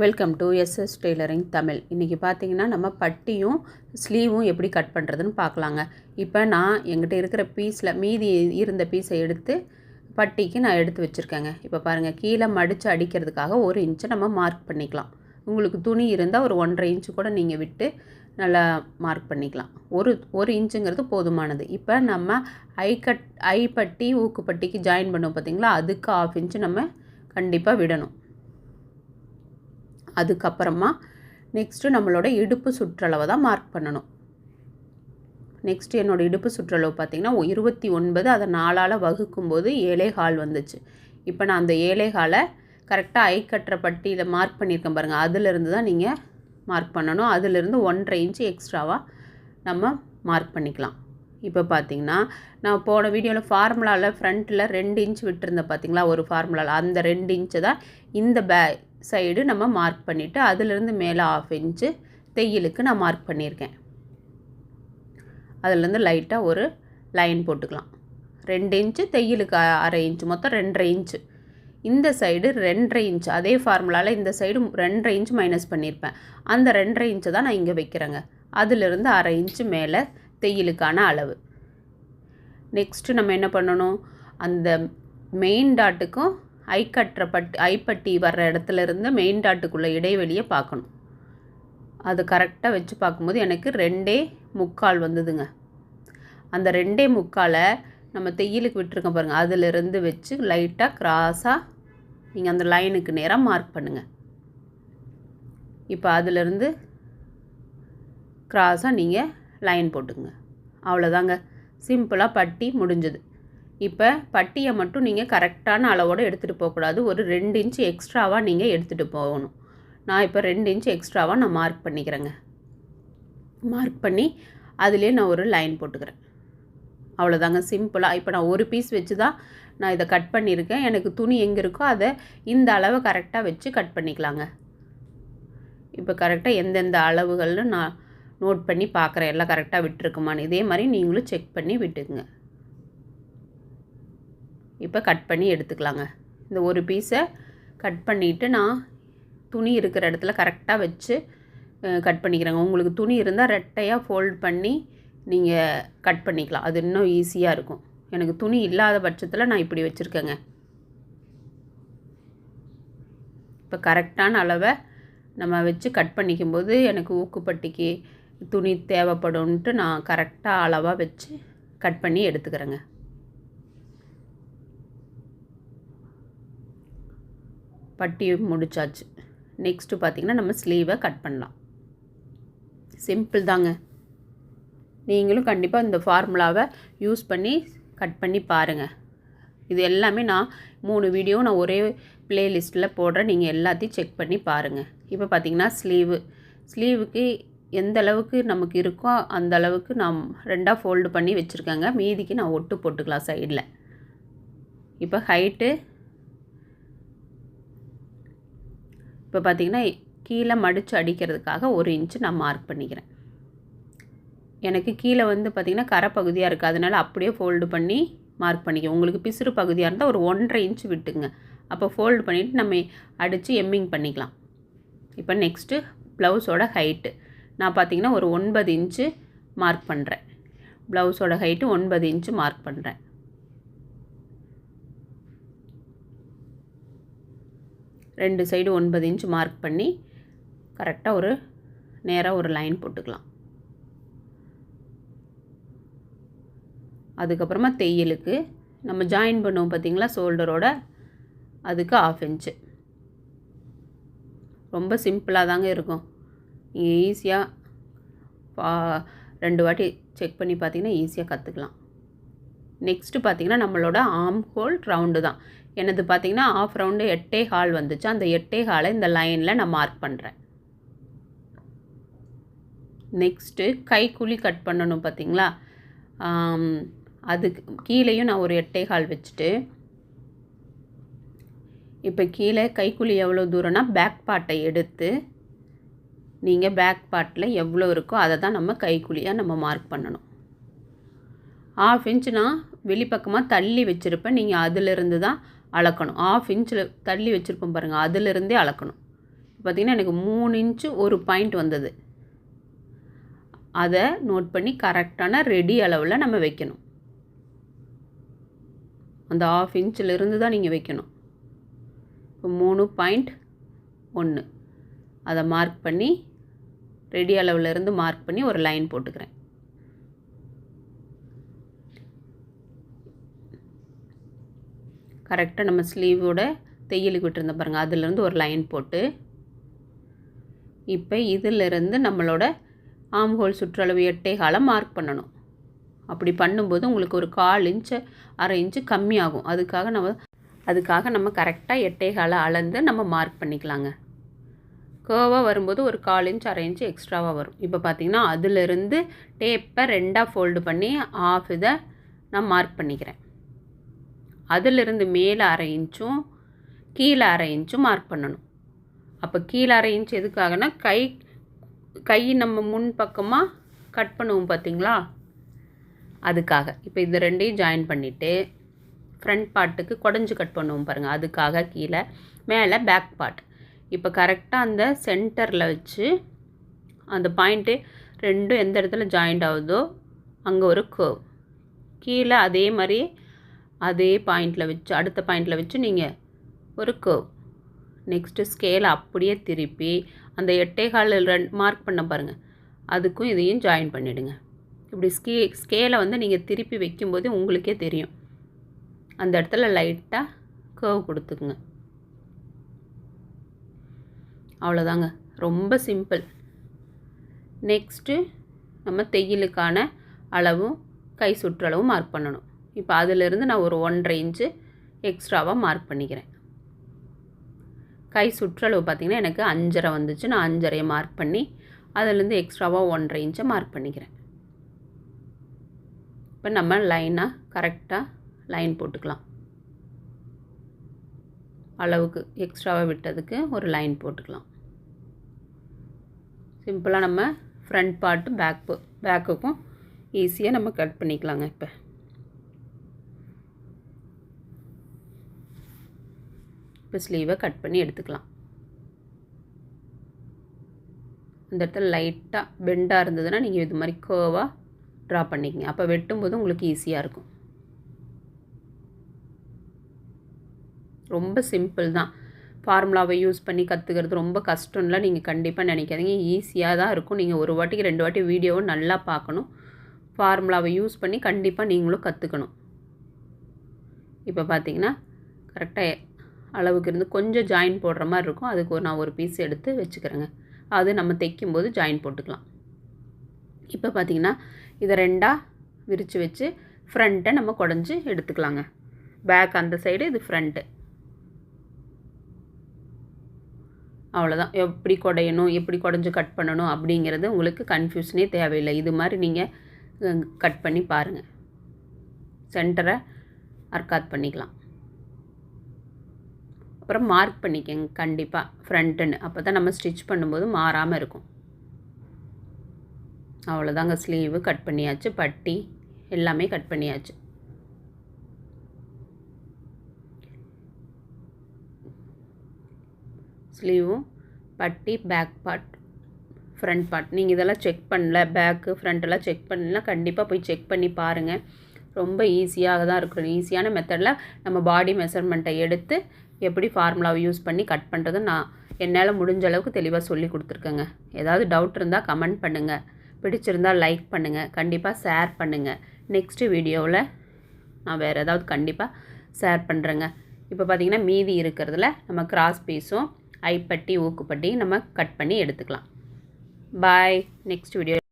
Welcome to S S tailoring Tamil இன்றைக்கி பார்த்தீங்கன்னா நம்ம பட்டியும் ஸ்லீவும் எப்படி கட் பண்ணுறதுன்னு பார்க்கலாங்க இப்போ நான் எங்கிட்ட இருக்கிற பீஸில் மீதி இருந்த பீஸை எடுத்து பட்டிக்கு நான் எடுத்து வச்சுருக்கேங்க. இப்போ பாருங்கள் கீழே மடித்து அடிக்கிறதுக்காக ஒரு இன்ச்சை நம்ம மார்க் பண்ணிக்கலாம். உங்களுக்கு துணி இருந்தால் ஒரு ஒன்றரை இன்ச்சு கூட நீங்கள் விட்டு நல்லா மார்க் பண்ணிக்கலாம். ஒரு ஒரு இன்ச்சுங்கிறது போதுமானது. இப்போ நம்ம ஐ கட் ஐ பட்டி ஊக்கு பட்டிக்கு ஜாயின் பண்ணுவோம் பார்த்தீங்களா அதுக்கு ஆஃப் இன்ச்சு நம்ம கண்டிப்பாக விடணும். அதுக்கப்புறமா நெக்ஸ்ட்டு நம்மளோட இடுப்பு சுற்றளவை தான் மார்க் பண்ணணும். நெக்ஸ்ட்டு என்னோடய இடுப்பு சுற்றளவு பார்த்திங்கன்னா இருபத்தி ஒன்பது அதை நாலால் வகுக்கும்போது ஏழே கால் வந்துச்சு. இப்போ நான் அந்த ஏழே காலை கரெக்டாக ஐ கட்டுற பட்டியில் மார்க் பண்ணியிருக்கேன் பாருங்கள் அதிலிருந்து தான் நீங்கள் மார்க் பண்ணணும். அதிலிருந்து ஒன்றரை இன்ச்சு எக்ஸ்ட்ராவாக நம்ம மார்க் பண்ணிக்கலாம். இப்போ பார்த்தீங்கன்னா நான் போன வீடியோவில் ஃபார்முலாவில் ஃப்ரண்ட்டில் ரெண்டு இன்ச் விட்டுருந்தேன் பார்த்தீங்களா? ஒரு ஃபார்முலாவில் அந்த ரெண்டு இன்ச்சு தான் இந்த பே சைடு நம்ம மார்க் பண்ணிவிட்டு அதிலிருந்து மேலே ஆஃப் இன்ச்சு தையலுக்கு நான் மார்க் பண்ணியிருக்கேன். அதுலேருந்து லைட்டாக ஒரு லைன் போட்டுக்கலாம். ரெண்டு இன்ச்சு தையலுக்கு அரை இன்ச்சு மொத்தம் ரெண்டரை இன்ச்சு இந்த சைடு ரெண்டரை இன்ச் அதே ஃபார்முலாவில் இந்த சைடு ரெண்டரை இன்ச் மைனஸ் பண்ணியிருப்பேன். அந்த ரெண்டரை இன்ச்சு தான் நான் இங்கே வைக்கிறேங்க. அதிலிருந்து அரை இன்ச்சு மேலே தையலுக்கான அளவு. நெக்ஸ்ட்டு நம்ம என்ன பண்ணணும்? அந்த மெயின் டாட்டுக்கும் ஐ கட்டுற ஐப்பட்டி வர்ற இடத்துல இருந்து மெயின் டாட்டுக்குள்ளே இடைவெளியை பார்க்கணும். அது கரெக்டாக வச்சு பார்க்கும்போது எனக்கு ரெண்டே முக்கால் வந்ததுங்க. அந்த ரெண்டே முக்காலை நம்ம தையலுக்கு விட்டுருக்கோம் பாருங்கள் அதிலிருந்து வச்சு லைட்டாக கிராஸாக நீங்கள் அந்த லைனுக்கு நேராக மார்க் பண்ணுங்கள் இப்போ அதிலிருந்து க்ராஸாக நீங்கள் லைன் போட்டுங்க அவ்வளோதாங்க சிம்பிளாக பட்டி முடிஞ்சது. இப்போ பட்டியை மட்டும் நீங்கள் கரெக்டான அளவோடு எடுத்துகிட்டு போகக்கூடாது. ஒரு ரெண்டு இன்ச்சு எக்ஸ்ட்ராவாக நீங்கள் எடுத்துகிட்டு போகணும். நான் இப்போ ரெண்டு இன்ச்சு எக்ஸ்ட்ராவாக நான் மார்க் பண்ணிக்கிறேங்க. மார்க் பண்ணி அதிலே நான் ஒரு லைன் போட்டுக்கிறேன். அவ்வளோதாங்க சிம்பிளாக இப்போ நான் ஒரு பீஸ் வச்சு தான் நான் இதை கட் பண்ணியிருக்கேன். எனக்கு துணி எங்கே இருக்கோ அதை இந்த அளவை கரெக்டாக வச்சு கட் பண்ணிக்கலாங்க. இப்போ கரெக்டாக எந்தெந்த அளவுகள்னு நான் நோட் பண்ணி பார்க்குறேன் எல்லாம் கரெக்டாக விட்டுருக்குமான்னு. இதே மாதிரி நீங்களும் செக் பண்ணி விட்டுக்குங்க. இப்போ கட் பண்ணி எடுத்துக்கலாங்க. இந்த ஒரு பீஸை கட் பண்ணிவிட்டு நான் துணி இருக்கிற இடத்துல கரெக்டாக வச்சு கட் பண்ணிக்கிறேங்க. உங்களுக்கு துணி இருந்தால் ரெட்டையாக ஃபோல்ட் பண்ணி நீங்கள் கட் பண்ணிக்கலாம். அது இன்னும் ஈஸியாக இருக்கும். எனக்கு துணி இல்லாத பட்சத்தில் நான் இப்படி வச்சுருக்கேங்க. இப்போ கரெக்டான அளவை நம்ம வச்சு கட் பண்ணிக்கும்போது எனக்கு ஊக்குப்பட்டிக்கு துணி தேவைப்படும்ன்ட்டு நான் கரெக்டாக அளவாக வச்சு கட் பண்ணி எடுத்துக்கிறேங்க. பட்டி முடிச்சாச்சு. நெக்ஸ்ட்டு பார்த்திங்கன்னா நம்ம ஸ்லீவை கட் பண்ணலாம். சிம்பிள் தாங்க. நீங்களும் கண்டிப்பாக இந்த ஃபார்முலாவை யூஸ் பண்ணி கட் பண்ணி பாருங்கள் இது எல்லாமே நான் மூணு வீடியோ நான் ஒரே ப்ளேலிஸ்ட்டில் போடுறேன். நீங்கள் எல்லாத்தையும் செக் பண்ணி பாருங்கள் இப்போ பார்த்திங்கன்னா ஸ்லீவு ஸ்லீவுக்கு எந்த அளவுக்கு நமக்கு இருக்கோ அந்த அளவுக்கு நான் ரெண்டாக ஃபோல்டு பண்ணி வச்சுருக்கேங்க. மீதிக்கு நான் ஒட்டு போட்டுக்கலாம் சைடில் இப்போ ஹைட்டு இப்போ பார்த்தீங்கன்னா கீழே மடித்து அடிக்கிறதுக்காக ஒரு இன்ச்சு நான் மார்க் பண்ணிக்கிறேன். எனக்கு கீழே வந்து பார்த்திங்கன்னா கரை பகுதியாக இருக்குது அதனால் அப்படியே ஃபோல்டு பண்ணி மார்க் பண்ணிக்க உங்களுக்கு பிசுறு பகுதியாக இருந்தால் ஒரு ஒன்றரை இன்ச்சு விட்டுங்க அப்போ ஃபோல்டு பண்ணிவிட்டு நம்ம அடித்து எம்மிங் பண்ணிக்கலாம். இப்போ நெக்ஸ்ட்டு ப்ளவுஸோட ஹைட்டு நான் பார்த்திங்கன்னா ஒரு ஒன்பது இன்ச்சு மார்க் பண்ணுறேன் ப்ளவுஸோட ஹைட்டு ஒன்பது இன்ச்சு மார்க் பண்ணுறேன் ரெண்டு சைடு ஒன்பது இன்ச் மார்க் பண்ணி கரெக்டாக ஒரு நேராக ஒரு லைன் போட்டுக்கலாம். அதுக்கப்புறமா தையலுக்கு நம்ம ஜாயின் பண்ணுவோம் பார்த்தீங்களா? ஷோல்டரோட அதுக்கு ஆஃப் இன்ச்சு ரொம்ப சிம்பிளாக தாங்க இருக்கும். நீங்கள் ஈஸியாக பா ரெண்டு வாட்டி செக் பண்ணி பார்த்தீங்கன்னா ஈஸியாக கற்றுக்கலாம் நெக்ஸ்ட்டு பார்த்தீங்கன்னா நம்மளோட ஆம் ஹோல் ரவுண்டு தான். எனது பார்த்தீங்கன்னா ஆஃப் ரவுண்டு எட்டே ஹால் வந்துச்சு. அந்த எட்டே ஹாலை இந்த லைனில் நான் மார்க் பண்ணுறேன் நெக்ஸ்ட்டு கைக்குழி கட் பண்ணணும் பார்த்தீங்களா அதுக்கு கீழேயும் நான் ஒரு எட்டே ஹால் வச்சுட்டு இப்போ கீழே கைக்குழி எவ்வளோ தூரம்னா பேக் பாட்டை எடுத்து நீங்கள் பேக் பார்ட்டில் எவ்வளோ இருக்கோ அதை தான் நம்ம கைக்குழியாக நம்ம மார்க் பண்ணணும். ஆஃப் இன்ச்சுனா வெளிப்பக்கமாக தள்ளி வச்சுருப்பேன். நீங்கள் அதிலிருந்து தான் அளக்கணும். ஆஃப் இன்ச்சில் தள்ளி வச்சுருப்போம் பாருங்கள் அதிலிருந்தே அளக்கணும். பார்த்திங்கன்னா எனக்கு மூணு இன்ச்சு ஒரு பாயிண்ட் வந்தது. அதை நோட் பண்ணி கரெக்டான ரெடி அளவில் நம்ம வைக்கணும். அந்த ஆஃப் இன்ச்சில் இருந்து தான் நீங்கள் வைக்கணும். இப்போ மூணு பாயிண்ட் ஒன்று அதை மார்க் பண்ணி ரெடி அளவில் இருந்து மார்க் பண்ணி ஒரு லைன் போட்டுக்கிறேன். கரெக்டாக நம்ம ஸ்லீவோட தையலுக்கு விட்டுருந்த பாருங்கள் அதுலேருந்து ஒரு லைன் போட்டு இப்போ இதிலிருந்து நம்மளோட ஆம்ஹோல் சுற்றளவு எட்டே காலம் மார்க் பண்ணணும். அப்படி பண்ணும்போது உங்களுக்கு ஒரு கால் இன்ச்சு அரை இன்ச்சு கம்மியாகும். அதுக்காக நம்ம அதுக்காக நம்ம கரெக்டாக எட்டே கால அளந்து நம்ம மார்க் பண்ணிக்கலாங்க. கேர்வாக வரும்போது ஒரு கால் இன்ச் அரை இன்ச்சு எக்ஸ்ட்ராவாக வரும். இப்போ பார்த்திங்கன்னா அதிலிருந்து டேப்பை ரெண்டாக ஃபோல்டு பண்ணி ஆஃப் இதை நான் மார்க் பண்ணிக்கிறேன். அதிலிருந்து மேலே அரை இன்ச்சும் கீழே அரை இன்ச்சும் மார்க் பண்ணணும். அப்போ கீழே அரை இன்ச் எதுக்காகனா கை கை நம்ம முன் பக்கமாக கட் பண்ணுவோம் பார்த்தீங்களா அதுக்காக. இப்போ இது ரெண்டையும் ஜாயின் பண்ணிவிட்டு ஃப்ரண்ட் பார்ட்டுக்கு குடஞ்சி கட் பண்ணுவோம் பாருங்கள் அதுக்காக கீழே மேலே பேக் பார்ட் இப்போ கரெக்டாக அந்த சென்டரில் வச்சு அந்த பாயிண்ட்டு ரெண்டும் எந்த இடத்துல ஜாயிண்ட் ஆகுதோ அங்கே ஒரு கர்வ் கீழே அதே மாதிரி அதே பாயிண்டில் வச்சு அடுத்த பாயிண்டில் வச்சு நீங்கள் ஒரு கர்வ் நெக்ஸ்ட்டு ஸ்கேலை அப்படியே திருப்பி அந்த எட்டேகால் ரெண்டு மார்க் பண்ண பாருங்கள் அதுக்கும் இதையும் ஜாயின் பண்ணிவிடுங்க இப்படி ஸ்கே ஸ்கேலை வந்து நீங்கள் திருப்பி வைக்கும்போது உங்களுக்கே தெரியும். அந்த இடத்துல லைட்டாக கர்வ் கொடுத்துக்குங்க. அவ்வளோதாங்க ரொம்ப சிம்பிள் நெக்ஸ்ட்டு நம்ம தையலுக்கான அளவும் கை சுற்றளவும் மார்க் பண்ணணும். இப்போ அதிலிருந்து நான் ஒரு ஒன்றரை இன்ச்சு எக்ஸ்ட்ராவாக மார்க் பண்ணிக்கிறேன். கை சுற்றளவு பார்த்திங்கன்னா எனக்கு அஞ்சரை வந்துச்சு. நான் அஞ்சரையை மார்க் பண்ணி அதிலேருந்து எக்ஸ்ட்ராவாக ஒன்றரை இன்ச்சை மார்க் பண்ணிக்கிறேன். இப்போ நம்ம லைனாக கரெக்டாக லைன் போட்டுக்கலாம். அளவுக்கு எக்ஸ்ட்ராவாக விட்டதுக்கு ஒரு லைன் போட்டுக்கலாம். சிம்பிளாக நம்ம ஃப்ரண்ட் பார்ட்டு பேக் பேக்குக்கும் ஈஸியாக நம்ம கட் பண்ணிக்கலாங்க இப்போ. இப்போ ஸ்லீவை கட் பண்ணி எடுத்துக்கலாம். அந்த இடத்துல லைட்டாக பெண்டாக இருந்ததுன்னா நீங்கள் இது மாதிரி கேர்வாக ட்ரா பண்ணிக்கங்க. அப்போ வெட்டும்போது உங்களுக்கு ஈஸியாக இருக்கும். ரொம்ப சிம்பிள் தான். ஃபார்முலாவை யூஸ் பண்ணி கற்றுக்கிறது ரொம்ப கஷ்டம்லாம் நீங்கள் கண்டிப்பாக நினைக்காதீங்க. ஈஸியாக தான் இருக்கும். நீங்கள் ஒரு வாட்டிக்கு ரெண்டு வாட்டி வீடியோவும் நல்லா பார்க்கணும். ஃபார்முலாவை யூஸ் பண்ணி கண்டிப்பாக நீங்களும் கற்றுக்கணும் இப்போ பார்த்தீங்கன்னா கரெக்டாக அளவுக்கு இருந்து கொஞ்சம் ஜாயின் போடுற மாதிரி இருக்கும். அதுக்கு ஒரு நான் ஒரு பீஸ் எடுத்து வச்சுக்கிறேங்க. அது நம்ம தைக்கும்போது ஜாயின் போட்டுக்கலாம். இப்போ பார்த்திங்கன்னா இதை ரெண்டாக விரித்து வச்சு ஃப்ரண்ட்டை நம்ம குடஞ்சி எடுத்துக்கலாங்க. பேக் அந்த சைடு இது ஃப்ரண்ட்டு அவ்வளோதான் எப்படி குடையணும் எப்படி குடஞ்சி கட் பண்ணணும் அப்படிங்கிறது உங்களுக்கு கன்ஃபியூஷனே தேவையில்லை. இது மாதிரி நீங்கள் கட் பண்ணி பாருங்கள் சென்டரை அர்க்காத் பண்ணிக்கலாம். அப்புறம் மார்க் பண்ணிக்கங்க கண்டிப்பாக ஃப்ரண்ட்டுன்னு அப்போ தான் நம்ம ஸ்டிச் பண்ணும்போது மாறாமல் இருக்கும். அவ்வளோதாங்க ஸ்லீவு கட் பண்ணியாச்சு பட்டி எல்லாமே கட் பண்ணியாச்சு. ஸ்லீவும் பட்டி பேக் பார்ட் ஃப்ரண்ட் பார்ட் நீங்கள் இதெல்லாம் செக் பண்ணல பேக்கு ஃப்ரண்ட்டெல்லாம் செக் பண்ணலாம் கண்டிப்பாக போய் செக் பண்ணி பாருங்கள் ரொம்ப ஈஸியாக தான் இருக்கும். ஈஸியான மெத்தடில் நம்ம பாடி மெஷர்மெண்ட்டை எடுத்து எப்படி ஃபார்முலாவை யூஸ் பண்ணி கட் பண்ணுறது நான் என்னால் முடிஞ்ச அளவுக்கு தெளிவாக சொல்லி கொடுத்துருக்கேங்க. ஏதாவது டவுட் இருந்தால் கமெண்ட் பண்ணுங்கள் பிடிச்சிருந்தால் லைக் பண்ணுங்கள் கண்டிப்பாக ஷேர் பண்ணுங்கள் நெக்ஸ்ட்டு வீடியோவில் நான் வேறு ஏதாவது கண்டிப்பாக ஷேர் பண்ணுறேங்க இப்போ பார்த்திங்கன்னா மீதி இருக்கிறதுல நம்ம கிராஸ் பீஸும் ஐப்பட்டி ஊக்குப்பட்டியும் நம்ம கட் பண்ணி எடுத்துக்கலாம். Bye next video